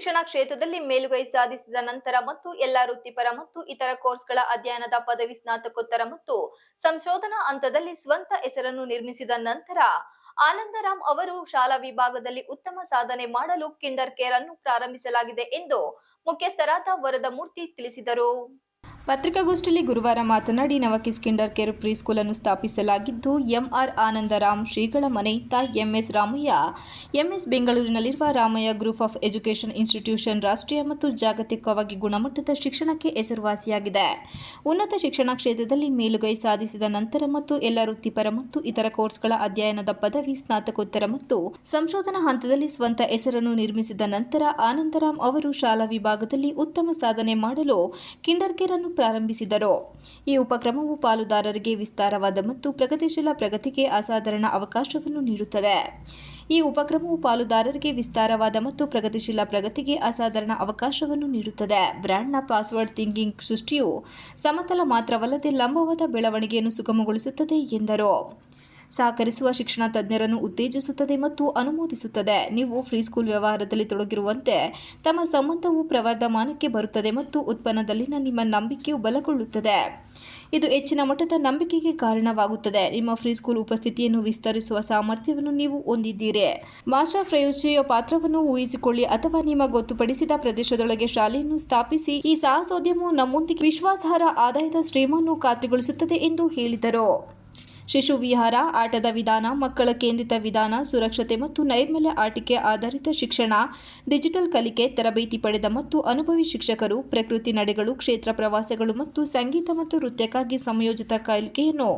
ಶಿಕ್ಷಣ ಕ್ಷೇತ್ರದಲ್ಲಿ ಮೇಲುಗೈ ಸಾಧಿಸಿದ ನಂತರ ಮತ್ತು ಎಲ್ಲಾ ವೃತ್ತಿಪರ ಮತ್ತು ಇತರ ಕೋರ್ಸ್ಗಳ ಅಧ್ಯಯನದ ಪದವಿ ಸ್ನಾತಕೋತ್ತರ ಮತ್ತು ಸಂಶೋಧನಾ ಹಂತದಲ್ಲಿ ಸ್ವಂತ ಹೆಸರನ್ನು ನಿರ್ಮಿಸಿದ ನಂತರ ಆನಂದರಾಮ್ ಅವರು ಶಾಲಾ ವಿಭಾಗದಲ್ಲಿ ಉತ್ತಮ ಸಾಧನೆ ಮಾಡಲು ಕಿಂಡರ್ ಕೇರ್ ಅನ್ನು ಪ್ರಾರಂಭಿಸಲಾಗಿದೆ ಎಂದು ಮುಖ್ಯಸ್ಥರಾದ ವರದಮೂರ್ತಿ ತಿಳಿಸಿದರು. ಪತ್ರಿಕಾಗೋಷ್ಠಿಯಲ್ಲಿ ಗುರುವಾರ ಮಾತನಾಡಿ ನವಕಿಸ್ ಕಿಂಡರ್ ಕೇರ್ ಪ್ರೀಸ್ಕೂಲ್ ಅನ್ನು ಸ್ಥಾಪಿಸಲಾಗಿದ್ದು, ಎಂಆರ್ ಆನಂದರಾಮ್ ಶ್ರೀಗಳ ಮನೆ ತಾ ಎಂಎಸ್ ರಾಮಯ್ಯ, ಎಂಎಸ್ ಬೆಂಗಳೂರಿನಲ್ಲಿರುವ Ramaiah group of education institution ರಾಷ್ಟ್ರೀಯ ಮತ್ತು ಜಾಗತಿಕವಾಗಿ ಗುಣಮಟ್ಟದ ಶಿಕ್ಷಣಕ್ಕೆ ಹೆಸರುವಾಸಿಯಾಗಿದೆ. ಉನ್ನತ ಶಿಕ್ಷಣ ಕ್ಷೇತ್ರದಲ್ಲಿ ಮೇಲುಗೈ ಸಾಧಿಸಿದ ನಂತರ ಮತ್ತು ಎಲ್ಲ ವೃತ್ತಿಪರ ಮತ್ತು ಇತರ ಕೋರ್ಸ್ಗಳ ಅಧ್ಯಯನದ ಪದವಿ, ಸ್ನಾತಕೋತ್ತರ ಮತ್ತು ಸಂಶೋಧನಾ ಹಂತದಲ್ಲಿ ಸ್ವಂತ ಹೆಸರನ್ನು ನಿರ್ಮಿಸಿದ ನಂತರ ಆನಂದರಾಮ್ ಅವರು ಶಾಲಾ ವಿಭಾಗದಲ್ಲಿ ಉತ್ತಮ ಸಾಧನೆ ಮಾಡಲು ಕಿಂಡರ್ ಅನ್ನು ಪ್ರಾರಂಭಿಸಿದರು. ಈ ಉಪಕ್ರಮವು ಪಾಲುದಾರರಿಗೆ ವಿಸ್ತಾರವಾದ ಮತ್ತು ಪ್ರಗತಿಶೀಲ ಪ್ರಗತಿಗೆ ಅಸಾಧಾರಣ ಅವಕಾಶವನ್ನು ನೀಡುತ್ತದೆ. ಈ ಉಪಕ್ರಮವು ಪಾಲುದಾರರಿಗೆ ವಿಸ್ತಾರವಾದ ಮತ್ತು ಪ್ರಗತಿಶೀಲ ಪ್ರಗತಿಗೆ ಅಸಾಧಾರಣ ಅವಕಾಶವನ್ನು ನೀಡುತ್ತದೆ. ಬ್ರ್ಯಾಂಡ್ನ ಪಾಸ್ವರ್ಡ್ ಥಿಂಕಿಂಗ್ ಸೃಷ್ಟಿಯು ಸಮತಲ ಮಾತ್ರವಲ್ಲದೆ ಲಂಬವಾದ ಬೆಳವಣಿಗೆಯನ್ನು ಸುಗಮಗೊಳಿಸುತ್ತದೆ ಎಂದರು. ಸಹಕರಿಸುವ ಶಿಕ್ಷಣ ತಜ್ಞರನ್ನು ಉತ್ತೇಜಿಸುತ್ತದೆ ಮತ್ತು ಅನುಮೋದಿಸುತ್ತದೆ. ನೀವು ಫ್ರೀ ಸ್ಕೂಲ್ ವ್ಯವಹಾರದಲ್ಲಿ ತೊಡಗಿರುವಂತೆ ತಮ್ಮ ಸಂಬಂಧವು ಪ್ರವರ್ಧಮಾನಕ್ಕೆ ಬರುತ್ತದೆ ಮತ್ತು ಉತ್ಪನ್ನದಲ್ಲಿನ ನಿಮ್ಮ ನಂಬಿಕೆಯು ಬಲಗೊಳ್ಳುತ್ತದೆ. ಇದು ಹೆಚ್ಚಿನ ಮಟ್ಟದ ನಂಬಿಕೆಗೆ ಕಾರಣವಾಗುತ್ತದೆ. ನಿಮ್ಮ ಫ್ರೀ ಸ್ಕೂಲ್ ಉಪಸ್ಥಿತಿಯನ್ನು ವಿಸ್ತರಿಸುವ ಸಾಮರ್ಥ್ಯವನ್ನು ನೀವು ಹೊಂದಿದ್ದೀರಿ. ಮಾಸ್ಟರ್ ಫ್ರಯೋಜಿಯ ಪಾತ್ರವನ್ನು ಊಹಿಸಿಕೊಳ್ಳಿ ಅಥವಾ ನಿಮ್ಮ ಗೊತ್ತುಪಡಿಸಿದ ಪ್ರದೇಶದೊಳಗೆ ಶಾಲೆಯನ್ನು ಸ್ಥಾಪಿಸಿ, ಈ ಸಾಹಸೋದ್ಯಮವು ನಮ್ಮೊಂದಿಗೆ ವಿಶ್ವಾಸಾರ್ಹ ಆದಾಯದ ಸ್ಟ್ರೀಮನ್ನು ಖಾತ್ರಿಗೊಳಿಸುತ್ತದೆ ಎಂದು ಹೇಳಿದರು. ಶಿಶು ವಿಹಾರ, ಆಟದ ವಿಧಾನ, ಮಕ್ಕಳ ಕೇಂದ್ರಿತ ವಿಧಾನ, ಸುರಕ್ಷತೆ ಮತ್ತು ನೈರ್ಮಲ್ಯ ಆಟಿಕೆ ಆಧಾರಿತ ಶಿಕ್ಷಣ, ಡಿಜಿಟಲ್ ಕಲಿಕೆ, ತರಬೇತಿ ಪಡೆದ ಮತ್ತು ಅನುಭವಿ ಶಿಕ್ಷಕರು, ಪ್ರಕೃತಿ ನಡೆಗಳು, ಕ್ಷೇತ್ರ ಪ್ರವಾಸಗಳು ಮತ್ತು ಸಂಗೀತ ಮತ್ತು ನೃತ್ಯಕ್ಕಾಗಿ ಸಂಯೋಜಿತ ಕಲಿಕೆಯನ್ನು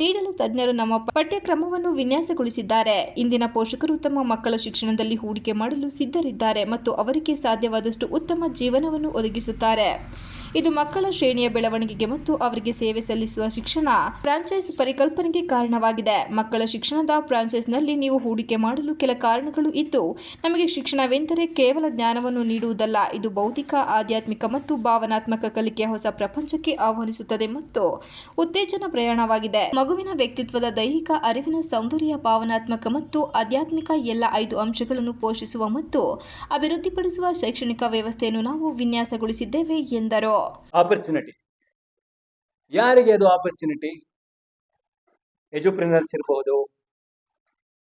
ನೀಡಲು ತಜ್ಞರು ನಮ್ಮ ಪಠ್ಯಕ್ರಮವನ್ನು ವಿನ್ಯಾಸಗೊಳಿಸಿದ್ದಾರೆ. ಇಂದಿನ ಪೋಷಕರು ತಮ್ಮ ಮಕ್ಕಳ ಶಿಕ್ಷಣದಲ್ಲಿ ಹೂಡಿಕೆ ಮಾಡಲು ಸಿದ್ಧರಿದ್ದಾರೆ ಮತ್ತು ಅವರಿಗೆ ಸಾಧ್ಯವಾದಷ್ಟು ಉತ್ತಮ ಜೀವನವನ್ನು ಒದಗಿಸುತ್ತಾರೆ. ಇದು ಮಕ್ಕಳ ಶ್ರೇಣಿಯ ಬೆಳವಣಿಗೆಗೆ ಮತ್ತು ಅವರಿಗೆ ಸೇವೆ ಸಲ್ಲಿಸುವ ಶಿಕ್ಷಣ ಫ್ರಾಂಚೈಸ್ ಪರಿಕಲ್ಪನೆಗೆ ಕಾರಣವಾಗಿದೆ. ಮಕ್ಕಳ ಶಿಕ್ಷಣದ ಫ್ರಾಂಚೈಸ್ನಲ್ಲಿ ನೀವು ಹೂಡಿಕೆ ಮಾಡಲು ಕೆಲ ಕಾರಣಗಳು ಇದ್ದು, ನಮಗೆ ಶಿಕ್ಷಣವೆಂದರೆ ಕೇವಲ ಜ್ಞಾನವನ್ನು ನೀಡುವುದಲ್ಲ, ಇದು ಬೌದ್ಧಿಕ, ಆಧ್ಯಾತ್ಮಿಕ ಮತ್ತು ಭಾವನಾತ್ಮಕ ಕಲಿಕೆಯ ಹೊಸ ಪ್ರಪಂಚಕ್ಕೆ ಆಹ್ವಾನಿಸುತ್ತದೆ ಮತ್ತು ಉತ್ತೇಜನ ಪ್ರಯಾಣವಾಗಿದೆ. ಮಗುವಿನ ವ್ಯಕ್ತಿತ್ವದ ದೈಹಿಕ ಅರಿವಿನ ಸೌಂದರ್ಯ, ಭಾವನಾತ್ಮಕ ಮತ್ತು ಆಧ್ಯಾತ್ಮಿಕ ಎಲ್ಲ ಐದು ಅಂಶಗಳನ್ನು ಪೋಷಿಸುವ ಮತ್ತು ಅಭಿವೃದ್ಧಿಪಡಿಸುವ ಶೈಕ್ಷಣಿಕ ವ್ಯವಸ್ಥೆಯನ್ನು ನಾವು ವಿನ್ಯಾಸಗೊಳಿಸಿದ್ದೇವೆ ಎಂದರು. ಆಪರ್ಚುನಿಟಿ ಯಾರಿಗೆ ಅದು ಆಪರ್ಚುನಿಟಿ ಎಜುಪ್ರಿನರ್ಸ್ ಇರ್ಬೋದು,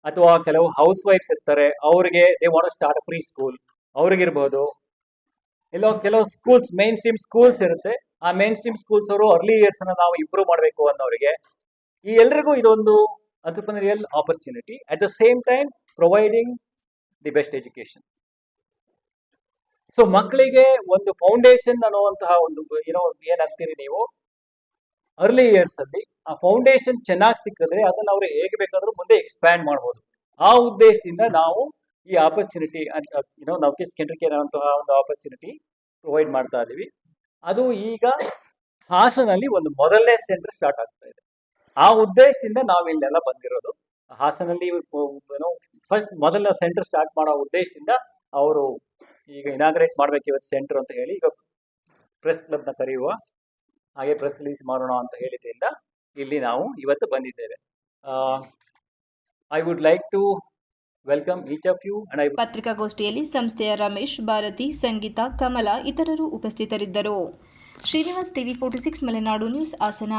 ಅಥವಾ ಕೆಲವು ಹೌಸ್ ವೈಫ್ಸ್ ಇರ್ತಾರೆ, ಅವರಿಗೆ they want start preschool ಅವ್ರಿಗಿರ್ಬೋದು. ಇಲ್ಲ ಕೆಲವು ಸ್ಕೂಲ್ಸ್ ಮೇನ್ ಸ್ಟ್ರೀಮ್ ಸ್ಕೂಲ್ಸ್ ಇರುತ್ತೆ. ಆ ಮೇನ್ ಸ್ಟ್ರೀಮ್ ಸ್ಕೂಲ್ಸ್ ಅವರು ಅರ್ಲಿ ಇಯರ್ಸ್ ಅನ್ನ ನಾವು ಇಂಪ್ರೂವ್ ಮಾಡಬೇಕು ಅನ್ನೋರಿಗೆ ಈ ಎಲ್ರಿಗೂ ಇದೊಂದು entrepreneurial opportunity at the same time providing the best education so ಮಕ್ಕಳಿಗೆ ಒಂದು ಫೌಂಡೇಶನ್ ಅನ್ನುವಂತಹ ಒಂದು ಏನೋ ಏನಾಗ್ತೀರಿ ನೀವು? ಅರ್ಲಿ ಇಯರ್ಸ್ ಅಲ್ಲಿ ಆ ಫೌಂಡೇಶನ್ ಚೆನ್ನಾಗಿ ಸಿಕ್ಕಿದ್ರೆ ಅದನ್ನ ಅವ್ರು ಹೇಗೆ ಬೇಕಾದ್ರೂ ಮುಂದೆ ಎಕ್ಸ್ಪ್ಯಾಂಡ್ ಮಾಡ್ಬೋದು. ಆ ಉದ್ದೇಶದಿಂದ ನಾವು ಈ ಆಪರ್ಚುನಿಟಿ ಏನೋ ನೌಕೆ ಸೆಕೆಂಡ್ರಿ ಕೇರ್ ಅನ್ನುವಂತಹ ಒಂದು ಆಪರ್ಚುನಿಟಿ ಪ್ರೊವೈಡ್ ಮಾಡ್ತಾ ಇದೀವಿ. ಅದು ಈಗ ಹಾಸನಲ್ಲಿ ಒಂದು ಮೊದಲನೇ ಸೆಂಟರ್ ಸ್ಟಾರ್ಟ್ ಆಗ್ತಾ ಇದೆ. ಆ ಉದ್ದೇಶದಿಂದ ನಾವು ಇಲ್ಲೆಲ್ಲ ಬಂದಿರೋದು. ಹಾಸನಲ್ಲಿ ಏನೋ ಫಸ್ಟ್ ಮೊದಲ ಸೆಂಟರ್ ಸ್ಟಾರ್ಟ್ ಮಾಡೋ ಉದ್ದೇಶದಿಂದ ಅವರು ಈಗ ಇನಾಗ್ರೇಟ್ ಮಾಡ್ಬೇಕು ಇವತ್ತು ಸೆಂಟರ್ ಅಂತ ಹೇಳಿ, ಈಗ ಪ್ರೆಸ್ ಕ್ಲಬ್ನ ಕರೆಯುವ ಹಾಗೆ ಪ್ರೆಸ್ ರಿಲೀಸ್ ಮಾಡೋಣ ಅಂತ ಹೇಳಿದ್ರಿಂದ ಇಲ್ಲಿ ನಾವು ಇವತ್ತು ಬಂದಿದ್ದೇವೆ. I would like to welcome each of you ಪತ್ರಿಕಾಗೋಷ್ಠಿಯಲ್ಲಿ ಸಂಸ್ಥೆಯ ರಮೇಶ್, ಭಾರತಿ, ಸಂಗೀತ, ಕಮಲ ಇತರರು ಉಪಸ್ಥಿತರಿದ್ದರು. Srinivas TV forty six, Malenadu news Hassan.